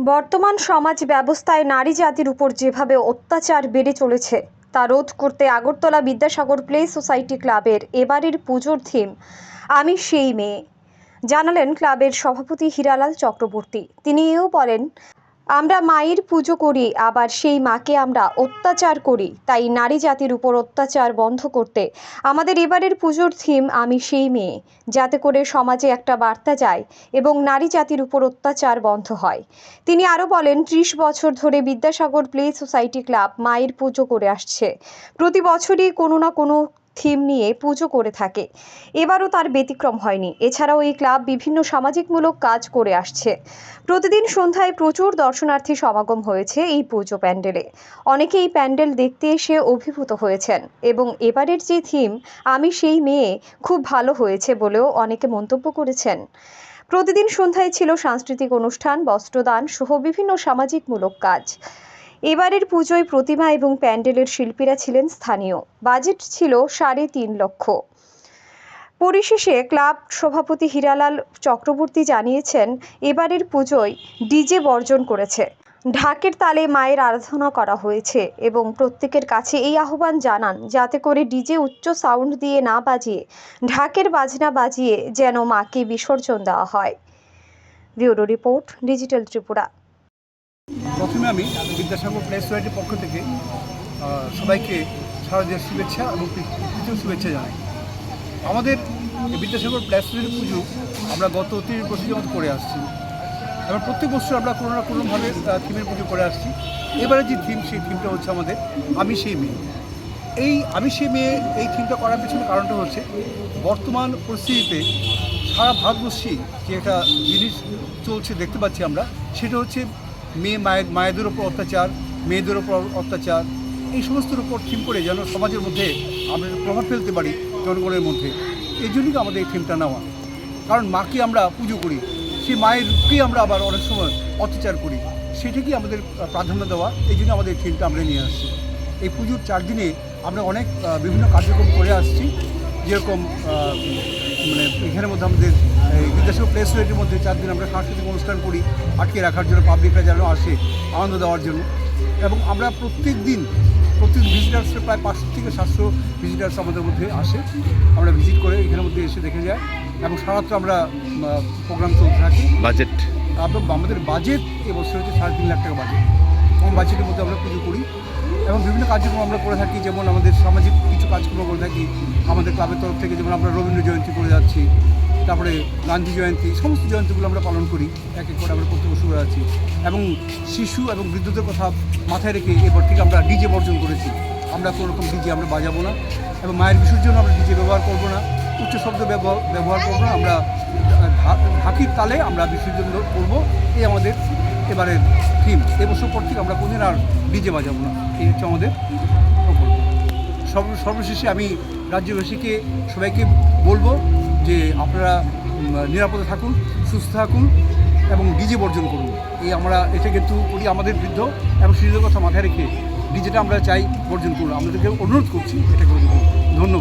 বর্তমান সমাজ ব্যবস্থায় নারী জাতির উপর যেভাবে অত্যাচার বেড়ে চলেছে, তা রোধ করতে আগরতলা বিদ্যাসাগর প্লে সোসাইটি ক্লাবের এবারের পুজোর থিম আমি সেই মেয়ে। জানালেন ক্লাবের সভাপতি হীরালাল চক্রবর্তী। তিনি এও বলেন আমরা মায়ের পুজো করি, আবার সেই মাকে আমরা অত্যাচার করি। তাই নারী জাতির উপর অত্যাচার বন্ধ করতে আমাদের এবারের পুজোর থিম আমি সেই মেয়ে। যাতে করে সমাজে একটা বার্তা যায় এবং নারী জাতির উপর অত্যাচার বন্ধ হয়। তিনি আরও বলেন, ত্রিশ বছর ধরে বিদ্যাসাগর প্লে সোসাইটি ক্লাব মায়ের পুজো করে আসছে। প্রতি বছরই কোনো না কোনো থিম নিয়ে পুজো করে থাকে। এবারও তার ব্যতিক্রম হয়নি। এছাড়াও এই ক্লাব বিভিন্ন সামাজিকমূলক কাজ করে আসছে। প্রতিদিন সন্ধ্যায় প্রচুর দর্শনার্থী সমাগম হয়েছে এই পুজো প্যান্ডেলে। অনেকে এই প্যান্ডেল দেখতে এসে অভিভূত হয়েছেন এবং এবারের যে থিম, আমি সেই মেয়ে খুব ভালো হয়েছে বলেও অনেকে মন্তব্য করেছেন। প্রতিদিন সন্ধ্যায় ছিল সাংস্কৃতিক অনুষ্ঠান, বস্ত্রদান সহ বিভিন্ন সামাজিকমূলক কাজ। এবারের পুজোয় প্রতিমা এবং প্যান্ডেলের শিল্পীরা ছিলেন স্থানীয়। বাজেট ছিল সাড়ে তিন লক্ষ। পরিশেষে ক্লাব সভাপতি হীরালাল চক্রবর্তী জানিয়েছেন, এবারের পুজোয় ডিজে বর্জন করেছে। ঢাকের তালে মায়ের আরাধনা করা হয়েছে এবং প্রত্যেকের কাছে এই আহ্বান জানান, যাতে করে ডিজে উচ্চ সাউন্ড দিয়ে না বাজিয়ে, ঢাকের বাজনা বাজিয়ে যেন মাকে বিসর্জন দেওয়া হয়। Bureau report, digital Tripura. প্রথমে আমি বিদ্যাসাগর প্লে সোসাইটির পক্ষ থেকে সবাইকে শারদীয় শুভেচ্ছা এবং প্রীতীয় শুভেচ্ছা জানাই। আমাদের বিদ্যাসাগর প্লে সোসাইটির পুজো আমরা গত তিরিশ বছর যাবত করে আসছি। এবং প্রত্যেক বছর আমরা কোনো না কোনোভাবে থিমের পুজো করে আসছি। এবারে যে থিম সেই থিমটা হচ্ছে আমাদের আমি সেই মেয়ে। এই আমি সেই মেয়ে, এই থিমটা করার পিছনে কারণটা হচ্ছে বর্তমান পরিস্থিতিতে সারা ভারতবর্ষে যে একটা জিনিস চলছে, দেখতে পাচ্ছি আমরা, সেটা হচ্ছে মেয়ে মায়ের, মায়েদের ওপর অত্যাচার, মেয়েদের ওপর অত্যাচার, এই সমস্তর উপর থিম করে যেন সমাজের মধ্যে আমরা প্রভাব ফেলতে পারি জনগণের মধ্যে। এই জন্যই আমাদের এই থিমটা নেওয়া। কারণ মাকে আমরা পুজো করি, সেই মায়ের রূপকেই আমরা আবার অনেক সময় অত্যাচার করি, সেটাকেই আমাদের প্রাধান্য দেওয়া। এই জন্য আমাদের এই থিমটা আমরা নিয়ে আসছি। এই পুজোর চার দিনে আমরা অনেক বিভিন্ন কার্যক্রম করে আসছি। যেরকম মানে এখানের মধ্যে আমাদের এই বিদ্যাসাগর প্লেস সোসাইটির মধ্যে চার দিন আমরা সাংস্কৃতিক অনুষ্ঠান করি আটকে রাখার জন্য পাবলিকরা যেন আসে আনন্দ দেওয়ার জন্য। এবং আমরা প্রত্যেক দিন প্রত্যেক ভিজিটার্সের প্রায় পাঁচশো থেকে সাতশো ভিজিটার্স আমাদের মধ্যে আসে। আমরা ভিজিট করে এখানের মধ্যে এসে দেখে যায়। এবং সারাত্র আমরা প্রোগ্রাম চলতে থাকি। বাজেট আমাদের বাজেট এবছর হচ্ছে সাড়ে তিন লাখ টাকা বাজেট কম বাজেটের মধ্যে আমরা পুজো করি। এবং বিভিন্ন কার্যক্রম আমরা করে থাকি, যেমন আমাদের সামাজিক কিছু কাজকর্ম করে থাকি, আমাদের ক্লাবের তরফ থেকে, যেমন আমরা রবীন্দ্র জয়ন্তী করে যাচ্ছি, তারপরে গান্ধী জয়ন্তী, সমস্ত জয়ন্তীগুলো আমরা পালন করি, এক এক করে আমরা প্রতি বছর আছি এবং শিশু এবং বৃদ্ধদের কথা মাথায় রেখে এবার থেকে আমরা ডিজে বর্জন করেছি। আমরা কোনো রকম ডিজে আমরা বাজাবো না এবং মায়ের বিসর্জন আমরা ডিজে ব্যবহার করব না। উচ্চ শব্দ ব্যবহার করব না, আমরা ঢাকির তালে আমরা বিসর্জন করব, এই আমাদের এবারের থিম। এবছর পর থেকে আমরা কোনদিন আর ডিজে বাজাবো না। এই হচ্ছে আমাদের সর্ব, সর্বশেষে আমি রাজ্যবাসীকে, সবাইকে বলব যে আপনারা নিরাপদে থাকুন, সুস্থ থাকুন এবং ডিজে বর্জন করুন। এই আমরা, এটা কিন্তু করি আমাদের বৃদ্ধ এবং শিশুদের কথা মাথায় রেখে ডিজেটা আমরা চাই বর্জন করুন। আমাদেরকে অনুরোধ করছি এটা করে দেবো ধন্যবাদ।